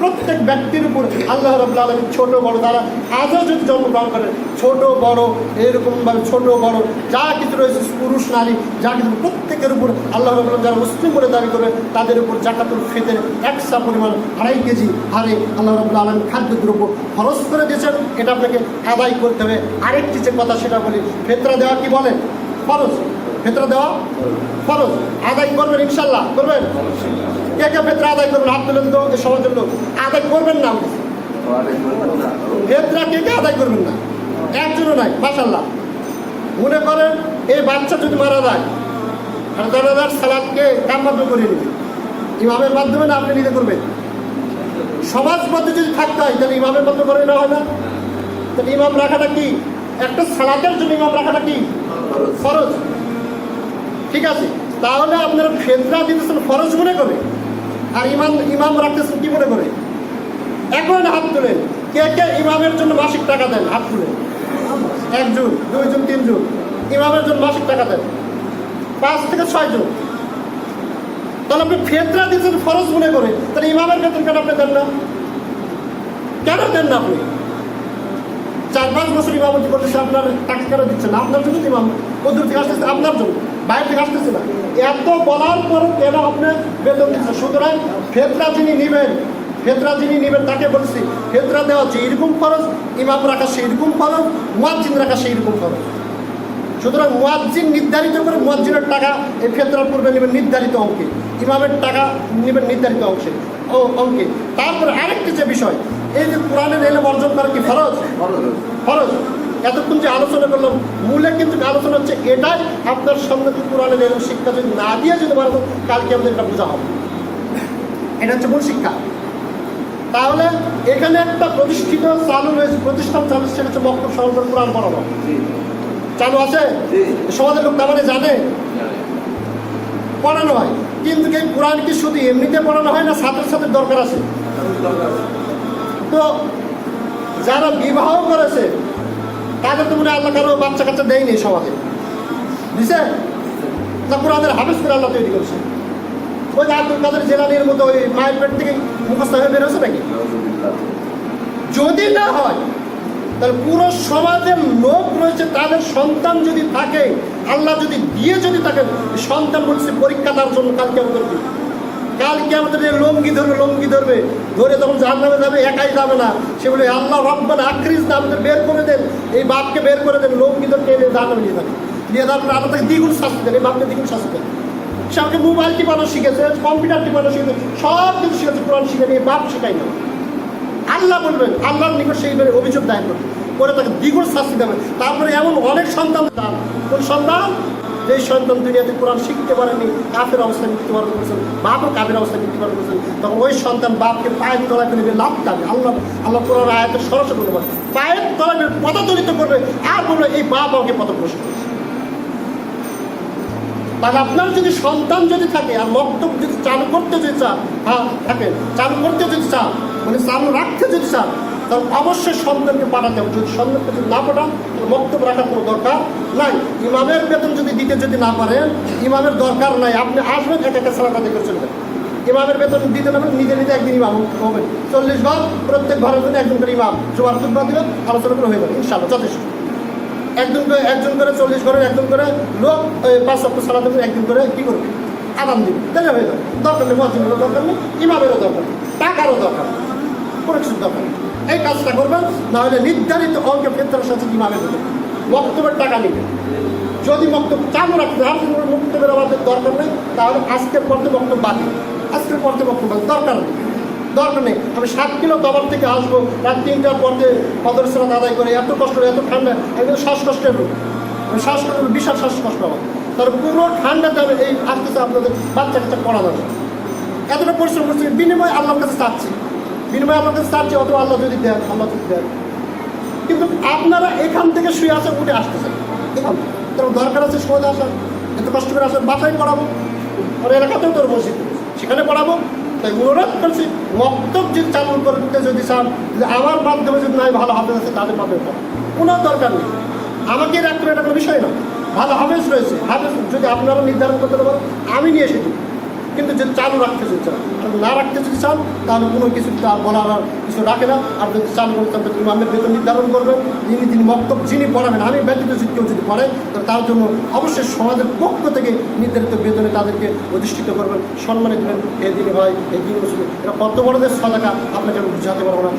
প্রত্যেক ব্যক্তির উপর আল্লাহ রবুল্লা আলমী ছোট, বড়, তারা আজও যদি জন্মগ্রহণ করে, ছোট, বড়, এরকমভাবে ছোট, বড়, যা কিছু রয়েছে, পুরুষ, নারী, যা কিছু, প্রত্যেকের উপর আল্লাহ রবুল্লাহ যারা মুসলিম বলে দাবি করবে তাদের উপর জাকাতুল ফেতের একশা পরিমাণ আড়াই কেজি হারে আল্লাহ রবুল্লা আলমী খাদ্যদ্রব্য খরচ করে দিয়েছেন। এটা আপনাকে আদায় করতে হবে। আরেকটি যে কথা সেটা বলি, ফেতরা দেওয়া কি বলেন ফরজ। ফেতরা দেওয়া ফরজ। আদায় করবেন ইনশাল্লাহ। করবেন? কে কে ফেতরা আদায় করবেন? হাত তুলেন তো সবার জন্য। আদায় করবেন না ফেতরা কে কে আদায় করবেন না? একজনও নাই মাসাল্লাহ মনে করেন, এই বাচ্চা যদি মারা যায় আর সালাদকে কার মাধ্যমে করে নেবে। ইমামের মাধ্যমে না আপনি নিজে করবেন? সমাজ মধ্যে যদি থাকতে হয়, তাহলে ইমামের মধ্যে করে না হয় না? তাহলে ইমাম রাখাটা কি? একটা সালাতের জন্য ইমাম রাখাটা কি? ফরজ। ঠিক আছে? তাহলে আপনারা ফেতরা দিতেছেন, ফরজ মনে করে। আর ইমাম ইমাম রাখতেছেন কি মনে করে। এখন হাত তুলেন। কে কে ইমামের জন্য মাসিক টাকা দেন? হাত তুলেন। একজন দুইজন তিনজন ইমামের জন্য মাসিক টাকা দেন। পাঁচ থেকে ছয়জন তাহলে আপনি ফেতরা দিচ্ছেন ফরজ মনে করে। তাহলে ইমামের বেতন কেন আপনি দেন না? কেন দেন না আপনি? চার পাঁচ বছর ইমামতি করতেছে আপনার তাকে কেন দিচ্ছেন না? আপনার জন্য ইমাম কদ্দুর থেকে আসতেছে? আপনার জন্য। বাইরে থেকে আসতেছে না। এত বলার পর কেন আপনি বেতন দিচ্ছে সুতরাং ফেতরা যিনি নেবেন, ফেতরা যিনি নেবেন তাকে বলছি, ফেতরা দেওয়া এরকম খরচ, ইমাম রাখা সেইরকম খরচ, মুয়াজ্জিন রাখা সেইরকম খরচ। সুতরাং মুয়াজ্জিন নির্ধারিত করে মুয়াজ্জিনের টাকা এই ফেতরার পূর্বে নেবেন নির্ধারিত অঙ্কে ইমামের টাকা নেবেন নির্ধারিত অংশে ও অঙ্কে। তারপরে আরেকটি যে বিষয় এই যে কোরআনের এলেম অর্জন করা কি ফরজ? ফরজ। এতক্ষণ যে আলোচনা করলাম মূলে কিন্তু আলোচনা হচ্ছে এটাই আপনার সামনে কোরআনের এলেম শিক্ষা যদি না দিয়ে যদি মারা কালকে আমাদের এটা বোঝা হবে। এটা হচ্ছে মূল শিক্ষা। তাহলে এখানে একটা প্রতিষ্ঠিত চালু রয়েছে প্রতিষ্ঠান চালু সেটা হচ্ছে বক্তব্য সহজের কোরআন পড়ানো। চালু আছে? সমাজের লোক তার মানে জানে? পড়ানো হয়। কিন্তু এই কোরআন কি শুধু এমনিতে পড়ানো হয় না ছাত্র ছাত্রের দরকার আছে? তো যারা বিবাহ করেছে তাদের তো মনে আল্লাহ কারও বাচ্চা কাচ্চা দেয়নি সমাজে। দিছে? তা কোরআনের হাফিজ করে আল্লাহ তৈরি করছে। ওই যে আব্দুল কাদের জেলানির মতো ওই মায়ের পেট থেকে মুখস্থ হয়ে বেরোছে নাকি? যদি না হয় তাহলে পুরো সমাজের লোক রয়েছে, তাদের সন্তান যদি থাকে, আল্লাহ যদি দিয়ে যদি থাকে, সন্তান বলছে পরীক্ষা তার জন্য কালকে আমাদের কালকে আমাদের লঙ্গি ধরবে লঙ্গি ধরবে। ধরে তখন জাহান্নামে যাবে, একাই যাবে না। সে বলে, আল্লাহ রব্বান আক্রিস না, আমাদের বের করে দেন। এই বাপকে বের করে দেন, লঙ্গি ধরে টেনে জাহান্নামে নিয়ে যাবে। নিয়ে যাওয়ার পর আপনাকে দ্বিগুণ শাস্তি দেন, এই বাপকে দ্বিগুণ শাস্তি দেন। সে আমাকে মোবাইল টিপানো শিখেছে, কম্পিউটার টিপানো শিখেছে, সব কিছু শিখেছে, কোরআন শিখে নিয়ে বাপ শেখাই না আল্লাহ বলবেন, আল্লাহর নিকট সেইভাবে অভিযোগ দায়ের করবে করে তাকে দ্বিগুণ শাস্তি দেবে তারপরে এমন অনেক সন্তান দান। কোন সন্তান? যে সন্তান দুনিয়াতে কোরআন শিখতে পারেনি, কাফের অবস্থায় মৃত্যুবরণ করেছেন, বাপও কাফের অবস্থায় মৃত্যুবরণ করেছেন, তখন ওই সন্তান বাপকে পায়ের ফেলে দিয়ে লাভ দাবে আল্লাহ আল্লাহ কোরআন আয়াতের সরাসরি বলতে পারে, পায়ের তলায় ফেলে পদতলিত করবে, আর বলবে, এই বাপ আমাকে পথভ্রষ্ট করেছে। তাহলে আপনার যদি সন্তান যদি থাকে, আর মক্তব যদি চালু করতে যদি চান হ্যাঁ থাকে চালু করতে যদি চান মানে চালু রাখতে যদি চান, তাহলে অবশ্যই সন্তানকে পাঠাতে হবে। যদি সন্তানকে যদি না পাঠান বক্তব্য রাখার কোনো দরকার নাই। ইমামের বেতন যদি দিতে যদি না পারেন, ইমামের দরকার নাই। আপনি আসবেন, এক একটা সালাটা দেখে চলবেন। ইমামের বেতন দিতে না পারেন, নিজে নিজে একদিন ইমাম হবেন। চল্লিশ ঘর প্রত্যেক ঘরের জন্য একজন করে ইমাম। জোয়ার খুদ্া দিবেন আলোচনা করে হয়ে যাবে ইনশাল্লাহ যথেষ্ট। একজন করে একজন করে চল্লিশ ঘরের একজন করে লোক পাঁচ সপ্তাহ সালাতে করে একদিন করে কি করবে? আদান দিবে তাহলে হয়ে যাবে দরকার নেই মহাজিমেরও দরকার নেই, ইমামেরও দরকার নেই, টাকারও দরকার কোনো কিছুর দরকার নেই। এই কাজটা করবেন নাহলে নির্ধারিত অঙ্কে ফেরতার সাথে ইমামের বক্তব্যের টাকা নেবে। যদি বক্তব্য চালু রাখতে আর কোনো বক্তব্যের আমাদের দরকার নেই, তাহলে আজকের পর বক্তব্য বাকি আজকের পর বক্তব্য বাকি। দরকার নেই। দরকার নেই। আমি সাত কিলো দবার থেকে আসব, রাত তিনটার পর্যন্ত পদর্শনা আদায় করে, এত কষ্ট, এত ঠান্ডা একদম শ্বাসকষ্টের রোগ। শ্বাসকষ্ট বিশাল শ্বাসকষ্ট আমার। তার পুরো ঠান্ডাতে আমি এই আসতেছে আপনাদের বাচ্চা কাচ্চা পড়া যাবে। এতটা পরিশ্রম করছি, বিনিময় আল্লাহর কাছে চাচ্ছি। বিনিময় আল্লাহর কাছে চাচ্ছি অত আল্লাহ যদি দেন, আল্লাহ যদি দেন। কিন্তু আপনারা এখান থেকে শুয়ে আসে উঠে আসতেছেন। এখান থেকে। তোর দরকার আছে, সোজা আসার এত কষ্ট করে আসেন, বাসায় পড়াবো। আর এলাকাতেও তোর মসজিদ সেখানে পড়াবো। তাই অনুরোধ করছি মক্তব যদি চালু করতে যদি চান আমার মাধ্যমে যদি নাই, ভালো হাফেজ আছে, তাদের পড়া কোনো দরকার নেই। আমাকে রাখতে এটা কোনো বিষয় না। ভালো হাফেজ রয়েছে। হাফেজ যদি আপনারা নির্ধারণ করতে পারেন, আমি নিয়ে এসে দিই কিন্তু যদি চালু রাখতে চান না রাখতে যদি চান, তাহলে কোনো কিছু বলার কিছু রাখে না। আর যদি চালু করতে চান ইমামের বেতন নির্ধারণ করবেন। যিনি তিনি বক্তব্য যিনি পড়াবেন, আমি ব্যতীত যদি কেউ যদি পড়ে, তাহলে তার জন্য অবশ্যই সমাজের পক্ষ থেকে নির্ধারিত বেতনে তাদেরকে অধিষ্ঠিত করবেন সম্মানে দেবেন এই দিন হয় এই দিন মুসলিম। এটা কত বড়দের সদাকা, আপনাকে আমি বুঝাতে পারব না।